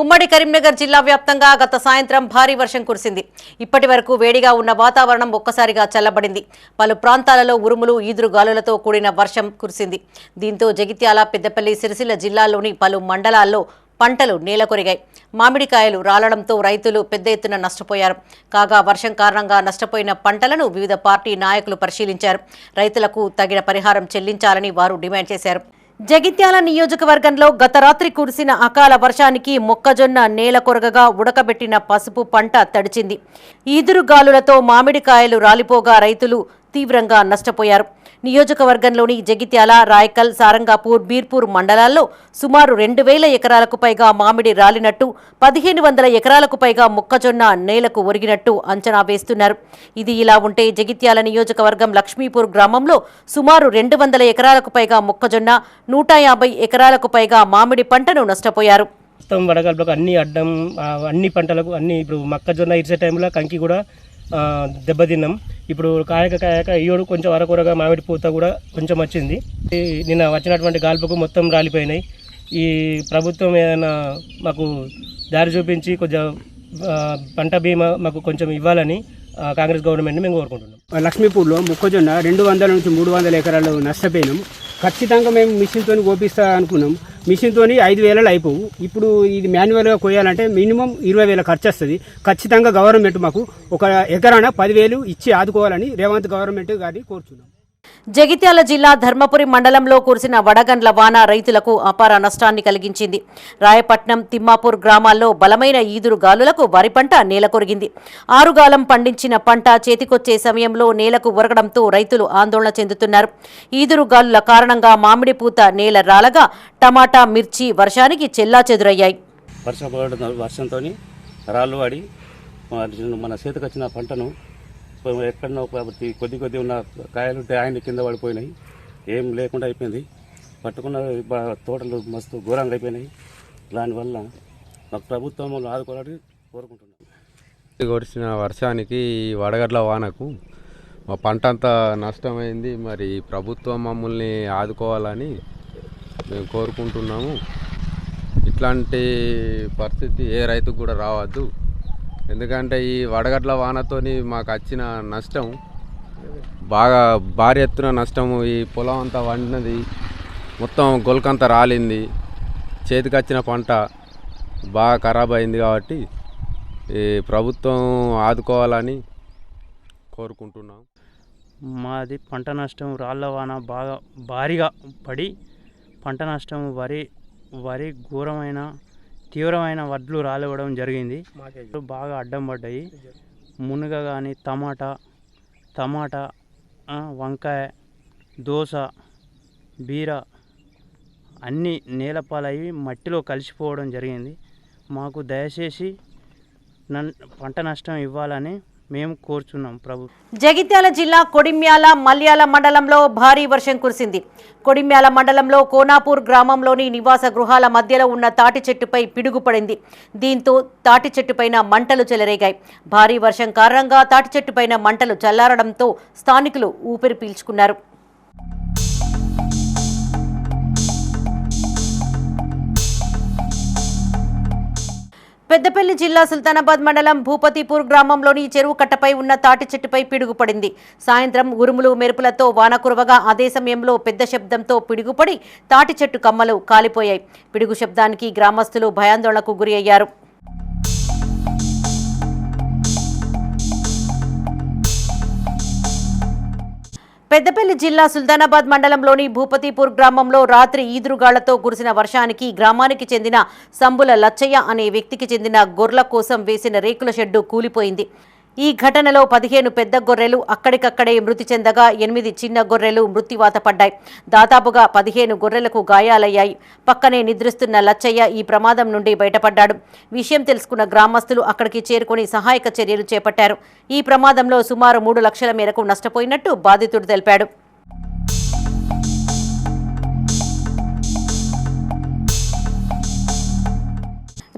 ఉమ్మడి కరీంనగర్ జిల్లా వ్యాప్తంగా గత సాయంత్రం భారీ వర్షం కురిసింది. ఇప్పటి వరకు వేడిగా ఉన్న వాతావరణం ఒక్కసారిగా చల్లబడింది. పలు ప్రాంతాలలో ఉరుములు ఈదురుగాలులతో కూడిన వర్షం కురిసింది. దీంతో జగిత్యాల పెద్దపల్లి సిరిసిల్ల జిల్లాలోని పలు మండలాల్లో పంటలు నేలకొరిగాయి. మామిడికాయలు రాలడంతో రైతులు పెద్ద ఎత్తున నష్టపోయారు. కాగా వర్షం కారణంగా నష్టపోయిన పంటలను వివిధ పార్టీ నాయకులు పరిశీలించారు. రైతులకు తగిన పరిహారం చెల్లించాలని వారు డిమాండ్ చేశారు. జగిత్యాల నియోజకవర్గంలో గత రాత్రి కురిసిన అకాల వర్షానికి మొక్కజొన్న నేల కొరగగా ఉడకబెట్టిన పసుపు పంట తడిచింది. ఈదురుగాలులతో మామిడికాయలు రాలిపోగా రైతులు తీవ్రంగా నష్టపోయారు. నియోజకవర్గంలోని జగిత్యాల రాయకల్ సారంగాపూర్ బీర్పూర్ మండలాల్లో సుమారు రెండు వేల ఎకరాలకు పైగా మామిడి రాలినట్టు పదిహేను వందల ఎకరాలకు పైగా మొక్కజొన్న నేలకు ఒరిగినట్టు అంచనా వేస్తున్నారు. ఇది ఇలా ఉంటే జగిత్యాల నియోజకవర్గం లక్ష్మీపూర్ గ్రామంలో సుమారు రెండు వందల ఎకరాలకు పైగా మొక్కజొన్న నూట యాభై ఎకరాలకు పైగా మామిడి పంటను నష్టపోయారు. మొత్తం వడగల్పులకు అన్ని అడ్డం అన్ని పంటలకు అన్ని ఇప్పుడు మొక్కజొన్న ఇరిసే టైంలో కంకి కూడా దెబ్బతిన్నాం. ఇప్పుడు కాయక కాయక ఈయోడు కొంచెం అరకొరగా మామిడి పూత కూడా కొంచెం వచ్చింది. నిన్న వచ్చినటువంటి గాల్పుకు మొత్తం రాలిపోయినాయి. ఈ ప్రభుత్వం ఏదైనా మాకు దారి చూపించి కొంచెం పంట బీమా మాకు కొంచెం ఇవ్వాలని కాంగ్రెస్ గవర్నమెంట్ని మేము కోరుకుంటున్నాం. లక్ష్మీపూర్లో మొక్కజొన్న రెండు వందల నుంచి మూడు వందల ఎకరాలు నష్టపోయినాం. ఖచ్చితంగా మేము మిషన్తో కోపిస్తా అనుకున్నాం. మిషన్తో ఐదు వేలలో అయిపోవు. ఇప్పుడు ఇది మాన్యువల్గా కోయాలంటే మినిమం ఇరవై వేల ఖర్చు వస్తుంది ఖచ్చితంగా గవర్నమెంట్ మాకు ఒక ఎకరాన పదివేలు ఇచ్చి ఆదుకోవాలని రేవంత్ గవర్నమెంట్ గారిని కోరుచున్నాం. జగిత్యాల జిల్లా ధర్మపురి మండలంలో కురిసిన వడగండ్ల వాన రైతులకు అపార నష్టాన్ని కలిగించింది. రాయపట్నం తిమ్మాపూర్ గ్రామాల్లో బలమైన ఈదురు గాలులకు వరి పంట నేలకొరిగింది ఆరుగాలం పండించిన పంట చేతికొచ్చే సమయంలో నేలకు ఒరగడంతో రైతులు ఆందోళన చెందుతున్నారు. ఈదురు గాలుల కారణంగా మామిడి పూత నేల రాలగా టమాటా మిర్చి వర్షానికి చెల్లా చెదురయ్యాయి. వర్షంతో రాళ్ళు పడి మన- చేతికొచ్చిన పంటను ఎక్కడన్నా ఒక కొద్ది కొద్ది ఉన్న కాయలు ఉంటే ఆయన కింద పడిపోయినాయి. ఏం లేకుండా అయిపోయింది. పట్టుకున్న తోటలు మస్తు ఘోరంగా అయిపోయినాయి. దానివల్ల మాకు ప్రభుత్వం ఆదుకోవాలని కోరుకుంటున్నాం. కొడిసిన వర్షానికి వడగడ్ల వానకు మా పంట అంతా నష్టమైంది. మరి ప్రభుత్వం మమ్మల్ని ఆదుకోవాలని మేము కోరుకుంటున్నాము. ఇట్లాంటి పరిస్థితి ఏ రైతుకు కూడా రావద్దు. ఎందుకంటే ఈ వడగట్ల వానతోని మాకు వచ్చిన నష్టం బాగా భారీ ఎత్తున నష్టము ఈ పొలం అంతా వండినది మొత్తం గొలకంతా రాలింది చేతికి వచ్చిన పంట బాగా ఖరాబ్ అయింది కాబట్టి ఈ ప్రభుత్వం ఆదుకోవాలని కోరుకుంటున్నాం. మాది పంట నష్టం రాళ్ళ వాన బాగా భారీగా పడి పంట నష్టం వరి వరి ఘోరమైన తీవ్రమైన వడ్లు రాలివ్వడం జరిగింది. బాగా అడ్డం పడ్డాయి. మునగ కానీ టమాటా టమాటా వంకాయ దోస బీర అన్నీ నేలపాలయ్యి మట్టిలో కలిసిపోవడం జరిగింది. మాకు దయచేసి నన్ పంట నష్టం ఇవ్వాలని మేము కోరుచున్నాం ప్రభు. జగిత్యాల జిల్లా కొడిమ్యాల మల్యాల మండలంలో భారీ వర్షం కురిసింది. కొడిమ్యాల మండలంలో కోనాపూర్ గ్రామంలోని నివాస గృహాల మధ్యలో ఉన్న తాటి చెట్టుపై పిడుగుపడింది దీంతో తాటి చెట్టుపైన మంటలు చెలరేగాయి. భారీ వర్షం కారణంగా తాటి చెట్టుపైన మంటలు చల్లారడంతో స్థానికులు ఊపిరి పీల్చుకున్నారు. పెద్దపల్లి జిల్లా సుల్తానాబాద్ మండలం భూపతిపూర్ గ్రామంలోని చెరువు కట్టపై ఉన్న తాటి చెట్టుపై పిడుగుపడింది. సాయంత్రం ఉరుములు మెరుపులతో వాన కురవగా అదే సమయంలో పెద్ద శబ్దంతో పిడుగుపడి తాటి చెట్టు కమ్మలు కాలిపోయాయి. పిడుగు శబ్దానికి గ్రామస్తులు భయాందోళనకు గురి అయ్యారు పెద్దపల్లి జిల్లా సుల్తానాబాద్ మండలంలోని భూపతిపూర్ గ్రామంలో రాత్రి ఈదురుగాళ్ళతో కురిసిన వర్షానికి గ్రామానికి చెందిన సంబుల లచ్చయ్య అనే వ్యక్తికి చెందిన గొర్ల కోసం వేసిన రేకుల షెడ్డు కూలిపోయింది. ఈ ఘటనలో పదిహేను పెద్ద గొర్రెలు అక్కడికక్కడే మృతి చెందగా ఎనిమిది చిన్న గొర్రెలు మృత్యువాత పడ్డాయి. దాదాపుగా పదిహేను గొర్రెలకు గాయాలయ్యాయి. పక్కనే నిద్రిస్తున్న లచ్చయ్య ఈ ప్రమాదం నుండి బయటపడ్డాడు. విషయం తెలుసుకున్న గ్రామస్తులు అక్కడికి చేరుకుని సహాయక చర్యలు చేపట్టారు. ఈ ప్రమాదంలో సుమారు మూడు లక్షల మేరకు నష్టపోయినట్టు బాధితుడు తెలిపాడు.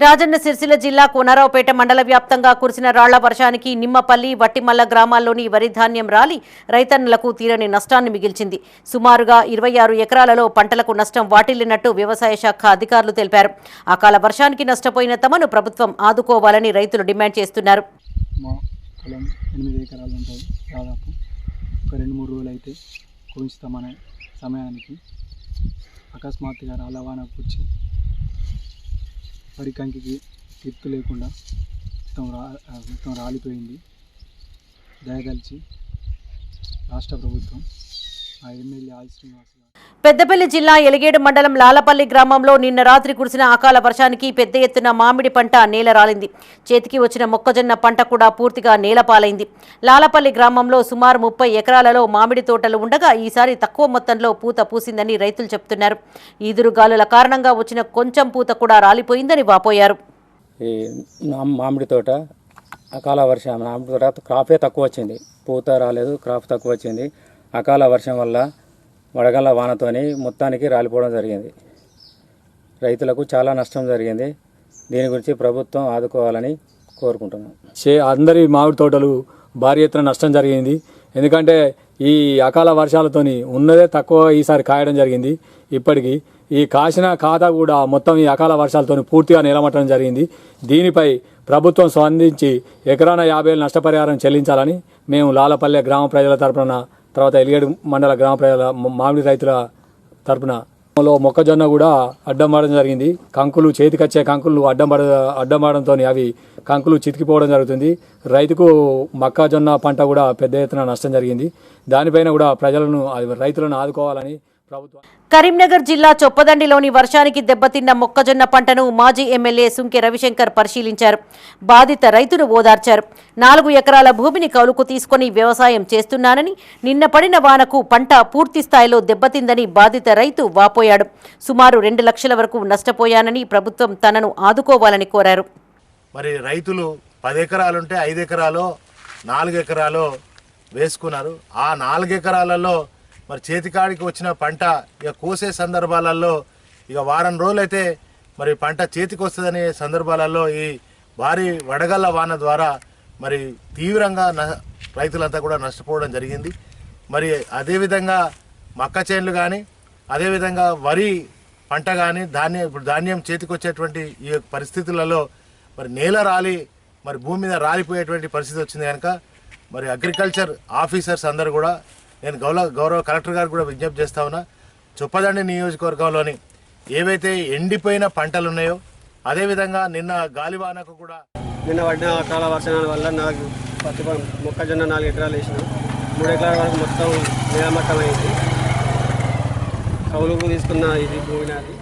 రాజన్న సిరిసిల్ల జిల్లా కోనరావుపేట మండల వ్యాప్తంగా కురిసిన రాళ్ళ వర్షానికి నిమ్మపల్లి వట్టిమల్ల గ్రామాల్లోని వరి ధాన్యం రాలి రైతన్నులకు తీరని నష్టాన్ని మిగిల్చింది. సుమారుగా ఇరవై ఆరు ఎకరాలలో పంటలకు నష్టం వాటిల్లినట్టు వ్యవసాయ శాఖ అధికారులు తెలిపారు. అకాల వర్షానికి నష్టపోయిన తమను ప్రభుత్వం ఆదుకోవాలని రైతులు డిమాండ్ చేస్తున్నారు. ఒక రెండు మూడు రోజులు అయితే సమయానికి అకస్మాత్తుగా వచ్చి వరి కంకికి తిప్పు లేకుండా మొత్తం రా మొత్తం రాలిపోయింది. దయదలిచి రాష్ట్ర ప్రభుత్వం ఆ ఎమ్మెల్యే ఆది శ్రీనివాస్ పెద్దపల్లి జిల్లా ఎలిగేడు మండలం లాలపల్లి గ్రామంలో నిన్న రాత్రి కురిసిన అకాల వర్షానికి పెద్ద ఎత్తున మామిడి పంట నేల రాలింది. చేతికి వచ్చిన మొక్కజొన్న పంట కూడా పూర్తిగా నేలపాలైంది లాలపల్లి గ్రామంలో సుమారు ముప్పై ఎకరాలలో మామిడి తోటలు ఉండగా ఈసారి తక్కువ మొత్తంలో పూత పూసిందని రైతులు చెబుతున్నారు. ఈదురుగాలుల కారణంగా వచ్చిన కొంచెం పూత కూడా రాలిపోయిందని వాపోయారు. మామిడి తోట అకాల వర్షం మామిడి తోట క్రాపే తక్కువ వచ్చింది. పూత రాలేదు క్రాప్ తక్కువ వచ్చింది. అకాల వర్షం వల్ల వడగళ్ళ వానతోని మొత్తానికి రాలిపోవడం జరిగింది. రైతులకు చాలా నష్టం జరిగింది. దీని గురించి ప్రభుత్వం ఆదుకోవాలని కోరుకుంటున్నాం. చే అందరి మామిడి తోటలు భారీ ఎత్తున నష్టం జరిగింది. ఎందుకంటే ఈ అకాల వర్షాలతోని ఉన్నదే తక్కువ ఈసారి కాయడం జరిగింది. ఇప్పటికీ ఈ కాసిన ఖాతా కూడా మొత్తం ఈ అకాల వర్షాలతోని పూర్తిగా నిలమట్టడం జరిగింది. దీనిపై ప్రభుత్వం స్పందించి ఎకరాన యాభై వేలు నష్టపరిహారం చెల్లించాలని మేము లాలపల్లె గ్రామ ప్రజల తరపున తర్వాత ఎలిగేడు మండల గ్రామ ప్రజల మామిడి రైతుల తరపున మొక్కజొన్న కూడా అడ్డం పడడం జరిగింది. కంకులు చేతికొచ్చే కంకులు అడ్డం పడ అడ్డం పడడంతో అవి కంకులు చితికిపోవడం జరుగుతుంది. రైతుకు మొక్కజొన్న పంట కూడా పెద్ద ఎత్తున నష్టం జరిగింది. దానిపైన కూడా ప్రజలను రైతులను ఆదుకోవాలని ప్రభుత్వం కరీంనగర్ జిల్లా చొప్పదండిలోని వర్షానికి దెబ్బతిన్న మొక్కజొన్న పంటను మాజీ ఎమ్మెల్యే సుంకె రవిశంకర్ పరిశీలించారు. బాధిత రైతును ఓదార్చారు. నాలుగు ఎకరాల భూమిని కౌలుకు తీసుకుని వ్యవసాయం చేస్తున్నానని నిన్న పడిన వానకు పంట పూర్తి స్థాయిలో దెబ్బతిందని బాధిత రైతు వాపోయాడు. సుమారు రెండు లక్షల వరకు నష్టపోయానని ప్రభుత్వం తనను ఆదుకోవాలని కోరారు. మరి రైతులు పది ఎకరాలుంటే ఐదు ఎకరాలు నాలుగు ఎకరాలు వేసుకున్నారు. ఆ నాలుగు ఎకరాలలో మరి చేతికాడికి వచ్చిన పంట ఇక కోసే సందర్భాలలో ఇక వారం రోజులైతే మరి పంట చేతికి వస్తుందనే సందర్భాలలో ఈ భారీ వడగళ్ళ వాన ద్వారా మరి తీవ్రంగా న రైతులంతా కూడా నష్టపోవడం జరిగింది. మరి అదేవిధంగా మక్క చేనులు కానీ అదేవిధంగా వరి పంట కానీ ధాన్యం ఇప్పుడు ధాన్యం చేతికి వచ్చేటువంటి ఈ పరిస్థితులలో మరి నేల రాలి మరి భూమి మీద రాలిపోయేటువంటి పరిస్థితి వచ్చింది కనుక మరి అగ్రికల్చర్ ఆఫీసర్స్ అందరూ కూడా నేను గౌరవ గౌరవ కలెక్టర్ గారు కూడా విజ్ఞప్తి చేస్తా ఉన్నా చొప్పదండి నియోజకవర్గంలోని ఏవైతే ఎండిపోయిన పంటలు ఉన్నాయో అదేవిధంగా నిన్న గాలివానకు కూడా నిన్న పడిన అకాల వర్షాల వల్ల నాకు పత్తి పొలం మొక్కజొన్న నాలుగు ఎకరాలు వేసిన. మూడు ఎకరాల వరకు మొత్తం నీలమట్టం కౌలుకు తీసుకున్న ఇది భూమి నాది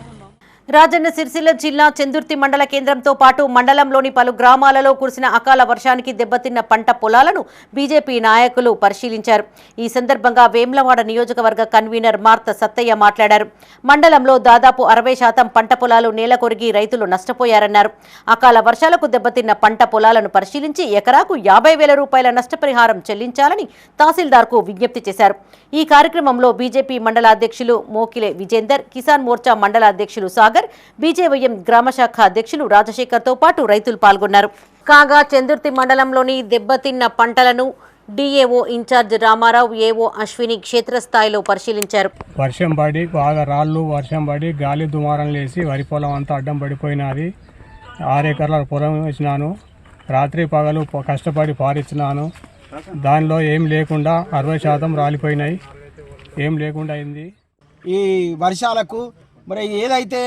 రాజన్న సిరిసిల్ల జిల్లా చందుర్తి మండల కేంద్రంతో పాటు మండలంలోని పలు గ్రామాలలో కురిసిన అకాల వర్షానికి దెబ్బతిన్న పంట పొలాలను బీజేపీ నాయకులు పరిశీలించారు. ఈ సందర్భంగా వేమ్లవాడ నియోజకవర్గ కన్వీనర్ మార్త సత్తయ్య మాట్లాడారు. మండలంలో దాదాపు అరవై శాతం పంట పొలాలు నేలకొరిగి రైతులు నష్టపోయారన్నారు. అకాల వర్షాలకు దెబ్బతిన్న పంట పొలాలను పరిశీలించి ఎకరాకు యాభై వేల రూపాయల నష్టపరిహారం చెల్లించాలని తహసీల్దార్కు విజ్ఞప్తి చేశారు. ఈ కార్యక్రమంలో బీజేపీ మండల అధ్యక్షులు మోకిలే విజేందర్ కిసాన్ మోర్చా మండల అధ్యక్షులు సాగర్ బీజేవైఎం గ్రామశాఖ అధ్యక్షులు రాజశేఖర్తో పాటు రైతులు పాల్గొన్నారు. కాగా చందుర్తి మండలంలోని దెబ్బతిన్న పంటలను DAO incharge Ramarao AO Ashwini క్షేత్రస్థాయిలో పరిశీలించారు. వర్షం పడి బాగా రాళ్ళు వర్షం పడి గాలి దుమారం లేసి వరి పొలం అంతా అడ్డం పడిపోయినది. ఆరు ఎకరాల పొలం వేసినాను. రాత్రి పగలు కష్టపడి పారిచ్చినాను. దానిలో ఏం లేకుండా అరవై శాతం రాలిపోయినాయి. ఏం లేకుండా అయింది. ఈ వర్షాలకు మరి ఏదైతే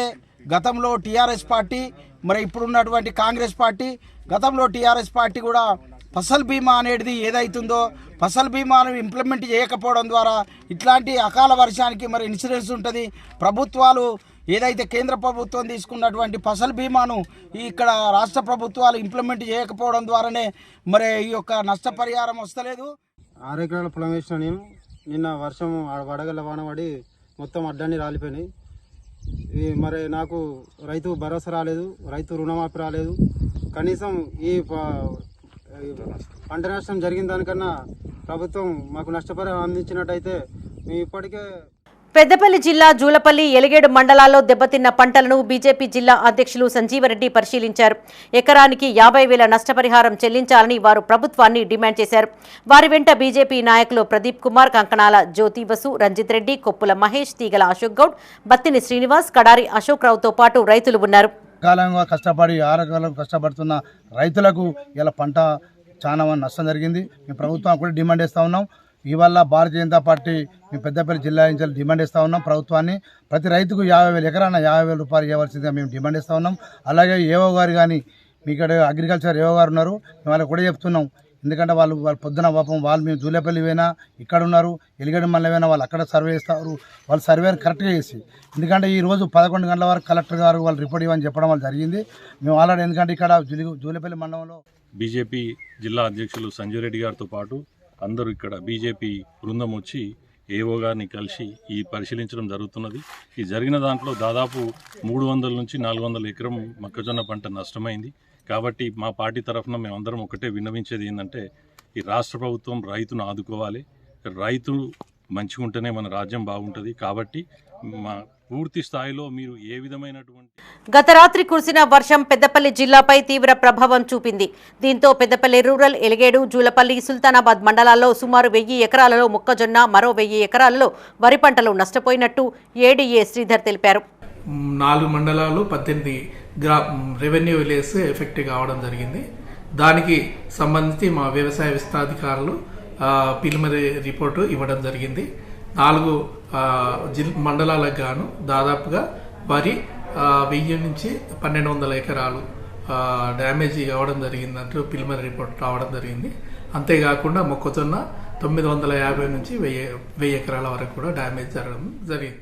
గతంలో టీఆర్ఎస్ పార్టీ మరి ఇప్పుడున్నటువంటి కాంగ్రెస్ పార్టీ గతంలో టీఆర్ఎస్ పార్టీ కూడా ఫసల్ బీమా అనేది ఏదైతుందో ఫసల్ బీమాను ఇంప్లిమెంట్ చేయకపోవడం ద్వారా ఇట్లాంటి అకాల వర్షానికి మరి ఇన్సూరెన్స్ ఉంటుంది. ప్రభుత్వాలు ఏదైతే కేంద్ర ప్రభుత్వం తీసుకున్నటువంటి ఫసల్ బీమాను ఇక్కడ రాష్ట్ర ప్రభుత్వాలు ఇంప్లిమెంట్ చేయకపోవడం ద్వారానే మరి ఈ యొక్క నష్టపరిహారం వస్తలేదు. ఆరు ఎకరాల పొలం వేసిన నేను నిన్న వర్షం ఆ వడగళ్ళ వాన పడి మొత్తం అడ్డాన్ని రాలిపోయినాయి. మరి నాకు రైతు భరోసా రాలేదు రైతు రుణమాఫీ రాలేదు. కనీసం ఈ పంట నష్టం జరిగిన దానికన్నా ప్రభుత్వం మాకు నష్టపరిహారం అందించినట్టయితే మేము ఇప్పటికే పెద్దపల్లి జిల్లా జూలపల్లి ఎలిగేడు మండలాల్లో దెబ్బతిన్న పంటలను బీజేపీ జిల్లా అధ్యక్షులు సంజీవరెడ్డి పరిశీలించారు. ఎకరానికి యాభై వేల నష్టపరిహారం చెల్లించాలని వారు ప్రభుత్వాన్ని డిమాండ్ చేశారు. వారి వెంట బీజేపీ నాయకులు ప్రదీప్ కుమార్ కంకణాల జ్యోతి బసు రంజిత్ రెడ్డి కొప్పుల మహేష్ తీగల అశోక్ గౌడ్ బత్తిని శ్రీనివాస్ కడారి అశోక్ రావుతో పాటు రైతులు ఉన్నారు. కాలంగా కష్టపడి ఆరోగ్యాలకు కష్టపడుతున్న రైతులకు ఇలా పంట చాలా నష్టం జరిగింది. మేము ప్రభుత్వం కూడా డిమాండ్ చేస్తూ ఉన్నాం. ఇవాళ భారతీయ జనతా పార్టీ మేము పెద్దపల్లి జిల్లా నుంచి డిమాండ్ ఇస్తూ ఉన్నాం. ప్రభుత్వాన్ని ప్రతి రైతుకు యాభై వేలు ఎకరాన యాభై వేల రూపాయలు ఇవ్వాల్సిందిగా మేము డిమాండ్ ఇస్తూ ఉన్నాం. అలాగే ఏవో గారు కానీ మీ ఇక్కడ అగ్రికల్చర్ ఏవో గారు ఉన్నారు మేము వాళ్ళకి కూడా చెప్తున్నాం. ఎందుకంటే వాళ్ళు వాళ్ళు పొద్దున పాపం వాళ్ళు మేము జూలేపల్లి పోయినా ఇక్కడ ఉన్నారు ఎలిగడి మళ్ళీ పోయినా వాళ్ళు అక్కడ సర్వే చేస్తారు వాళ్ళు సర్వేని కరెక్ట్గా చేసి. ఎందుకంటే ఈ రోజు పదకొండు గంటల వరకు కలెక్టర్ గారు వాళ్ళు రిపోర్ట్ ఇవ్వని చెప్పడం వాళ్ళు జరిగింది. మేము ఆల్రెడీ ఎందుకంటే ఇక్కడ జూలి జూలేపల్లి మండలంలో బీజేపీ జిల్లా అధ్యక్షులు సంజయ్ రెడ్డి గారితో పాటు అందరూ ఇక్కడ బీజేపీ బృందం వచ్చి ఏఓ గారిని కలిసి ఈ పరిశీలించడం జరుగుతున్నది. ఈ జరిగిన దాంట్లో దాదాపు మూడు వందల నుంచి నాలుగు వందల ఎకరం మొక్కజొన్న పంట నష్టమైంది. కాబట్టి మా పార్టీ తరఫున మేమందరం ఒకటే విన్నవించేది ఏంటంటే ఈ రాష్ట్ర ప్రభుత్వం రైతును ఆదుకోవాలి. రైతు మంచిగా ఉంటేనే మన రాజ్యం బాగుంటుంది. కాబట్టి మా పూర్తి స్థాయిలో మీరు ఏ విధమైనటువంటి గత రాత్రి కురిసిన వర్షం పెద్దపల్లి జిల్లాపై తీవ్ర ప్రభావం చూపింది. దీంతో పెద్దపల్లి రూరల్ ఎలిగేడు జూలపల్లి సుల్తానాబాద్ మండలాల్లో సుమారు వెయ్యి ఎకరాలలో మొక్కజొన్న మరో వెయ్యి ఎకరాలలో వరి పంటలు నష్టపోయినట్టు ఏడీఏ శ్రీధర్ తెలిపారు. నాలుగు మండలాలు పద్దెనిమిది గ్రా రెవెన్యూ విలేజ్ ఎఫెక్ట్ కావడం జరిగింది. దానికి సంబంధించి మా వ్యవసాయ విస్తాధికారులు ప్రిలిమినరీ రిపోర్టు ఇవ్వడం జరిగింది. నాలుగు ఆ, జిల్ మండలాలకు గాను దాదాపుగా వరి వెయ్యి నుంచి పన్నెండు వందల ఎకరాలు డ్యామేజ్ అవ్వడం జరిగింది జరిగిందంటూ ప్రిలిమినరీ రిపోర్ట్ రావడం జరిగింది. అంతేకాకుండా మొక్కజొన్న తొమ్మిది వందల యాభై నుంచి వెయ్యి వెయ్యి ఎకరాల వరకు కూడా డ్యామేజ్ జరగడం జరిగింది.